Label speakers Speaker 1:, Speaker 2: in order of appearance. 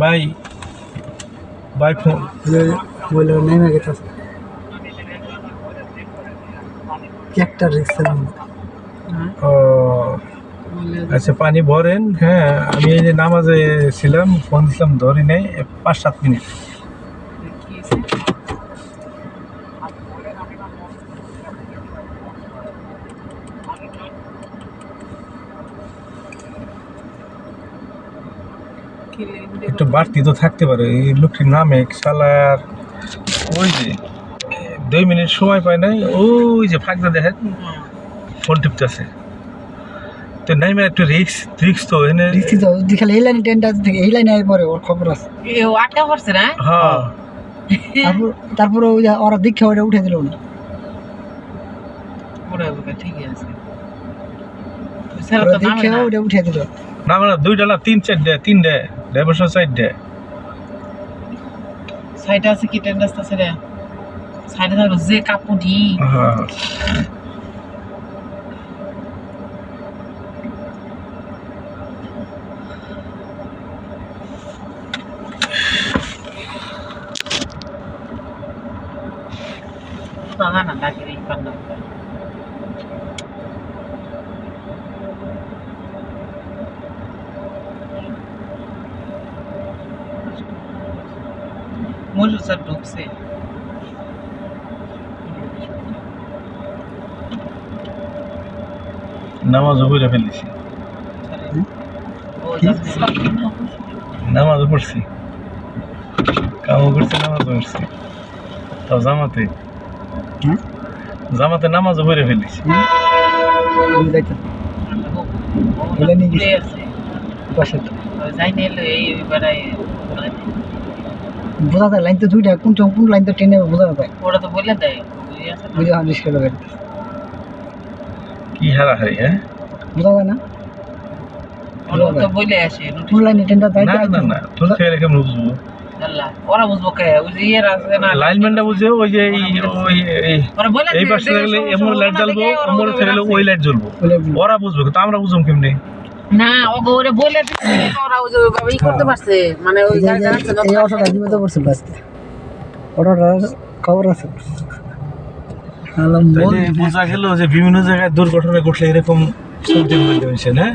Speaker 1: ভাই ভাই ফোন
Speaker 2: বলে নেমে গেছে একটা রিক্সা
Speaker 1: ও আচ্ছা পানি ভরেন হ্যাঁ আমি এই যে নামাজে ছিলাম ফোন দিছিলাম ধরি নাই পাঁচ সাত মিনিট। একটু বাড়তি তো থাকতে পারে। এই লোকটির নামে সালার ওই যে দুই মিনিট সময় পায় নাই ওই যে ফাঁকটা দেখেন ফোন টিপতেছে। তো নাই মানে একটু রিক্স রিক্স তো এনে
Speaker 2: রিক্সি তো দেখালে এই লাইনে ট্রেনটা থেকে এই লাইনে আই পরে ওর খবর আছে।
Speaker 3: এ ও আটকা পড়ছে না?
Speaker 1: হ্যাঁ।
Speaker 2: তারপর তারপরে ওই যে ওরা দীক্ষা ওটা উঠে দিল না।
Speaker 3: ওরে ওকে ঠিকই আছে। না।
Speaker 2: ওটা উঠে দিল।
Speaker 1: না মানে দুইটা না তিন চারটে তিনটে ড্রাইভার চারটে
Speaker 3: সাইডে আছে কি ট্রেন রাস্তা সাইডে থাকল যে
Speaker 1: হ্যাঁ।
Speaker 3: দাদা না মজু স্যার ঢুকছে
Speaker 1: নামাজ উপরে ফেলেছি।
Speaker 3: ও
Speaker 1: নামাজ পড়ছি। কামও করছি নামাজ পড়ছি। তো জামাতে। জামাতে নামাজ উপরে ফেলেছি।
Speaker 2: নিয়ে
Speaker 3: যাই নিলে এই
Speaker 2: বোঝা যায় লাইন তো দুইটা কোন কোন লাইন তো ট্রেনে বোঝা যায়।
Speaker 3: ওরা তো বলে দেয়
Speaker 2: বুঝে রিক্সা গাড়ি
Speaker 1: কি হারাহারি হ্যাঁ?
Speaker 2: বোঝা যায় না?
Speaker 3: তো
Speaker 1: বুঝব।
Speaker 3: বুঝব ওই
Speaker 1: লাইনম্যানটা বুঝে ওই যে এই পাশে থাকলে এমন লাইট জ্বলবো
Speaker 3: ওরা
Speaker 1: অমর
Speaker 3: বলে
Speaker 1: থাকলে
Speaker 3: আছে।
Speaker 1: ওই লাইট জ্বলবো।
Speaker 2: বলে
Speaker 1: ওরা বুঝবে কিন্তু আমরা বুঝুম কেমনি?
Speaker 3: না ওরে বলে ওরা ওই ই করতে পারছে। মানে ওই
Speaker 2: এই যে-
Speaker 3: গাড়ি চালাচ্ছে না
Speaker 2: এই অটোটা দিবে তো করছে বাসতে অটোটার খবর আছে।
Speaker 1: বোঝা গেল যে বিভিন্ন জায়গায় দুর্ঘটনা ঘটলে এরকম পারছেন হ্যাঁ